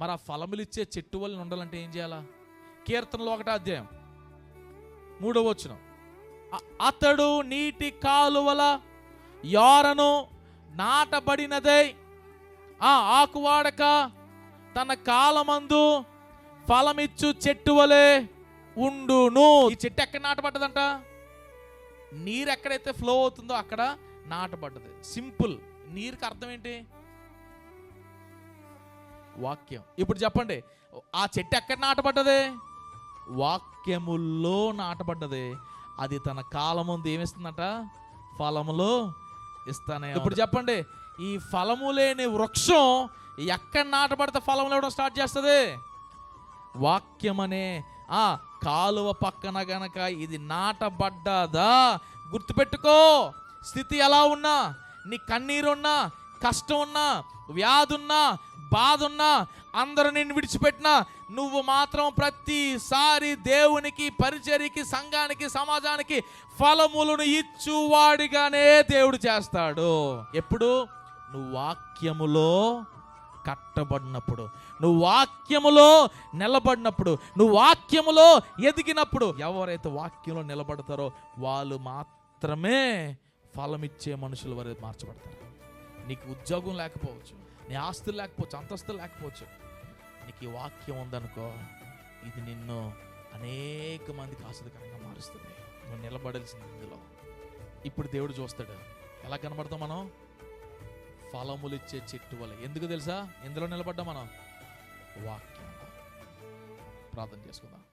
మరి ఆ ఫలములు ఇచ్చే చెట్టు వల్ల ఉండాలంటే ఏం చేయాలా? కీర్తనలో ఒకటో అధ్యాయం. మూడో వచ్చిన అతడు నీటి కాలువల యారను నాటబడినదై. ఆ ఆకువాడక తన కాలమందు ఫలమిచ్చు చెట్టు వలె ఉండును. ఈ చెట్టు ఎక్కడ నాటబడ్డదంట? నీరు ఎక్కడైతే ఫ్లో అవుతుందో అక్కడ నాటబడ్డది. సింపుల్. నీరుకి అర్థం ఏంటి? వాక్యం. ఇప్పుడు చెప్పండి ఆ చెట్టు ఎక్కడ నాటబడ్డది? వాక్యముల్లో నాటబడ్డది. అది తన కాలముందు ఏమిస్తుందట? ఫలములు ఇస్తానే ఇప్పుడు చెప్పండి ఈ ఫలము లేని వృక్షం ఎక్కడ నాటబడితే ఫలములు ఇవ్వడం స్టార్ట్ చేస్తుంది? వాక్యమనే ఆ కాలువ పక్కన గనక ఇది నాటబడ్డదా? గుర్తుపెట్టుకో స్థితి ఎలా ఉన్నా నీ కన్నీరున్నా కష్టం ఉన్నా వ్యాధి ఉన్నా బాధ ఉన్నా అందరూ నిన్ను విడిచిపెట్టినా నువ్వు మాత్రం ప్రతిసారి దేవునికి పరిచర్యకి సంఘానికి సమాజానికి ఫలములను ఇచ్చువాడిగానే దేవుడు చేస్తాడు. ఎప్పుడు? నువ్వు వాక్యములో కట్టబడినప్పుడు. నువ్వు వాక్యములో నిలబడినప్పుడు. నువ్వు వాక్యములో ఎదిగినప్పుడు. ఎవరైతే వాక్యంలో నిలబడతారో వాళ్ళు మాత్రమే ఫలమిచ్చే మనుషుల వరకు మార్చబడతారు. నీకు ఉద్యోగం లేకపోవచ్చు నీ ఆస్తులు లేకపోవచ్చు అంతస్తులు లేకపోవచ్చు. నీకు ఈ వాక్యం ఉందనుకో ఇది నిన్ను అనేక మందికి ఆశ్చర్యకరంగా మారుస్తుంది. నువ్వు నిలబడాల్సింది ఇందులో. ఇప్పుడు దేవుడు చూస్తాడు ఎలా కనబడతాం మనం? ఫలములిచ్చే చెట్టు వల్ల ఎందుకు తెలుసా? ఇందులో నిలబడ్డా మనం? వాక్యం. ప్రార్థన చేసుకుందాం.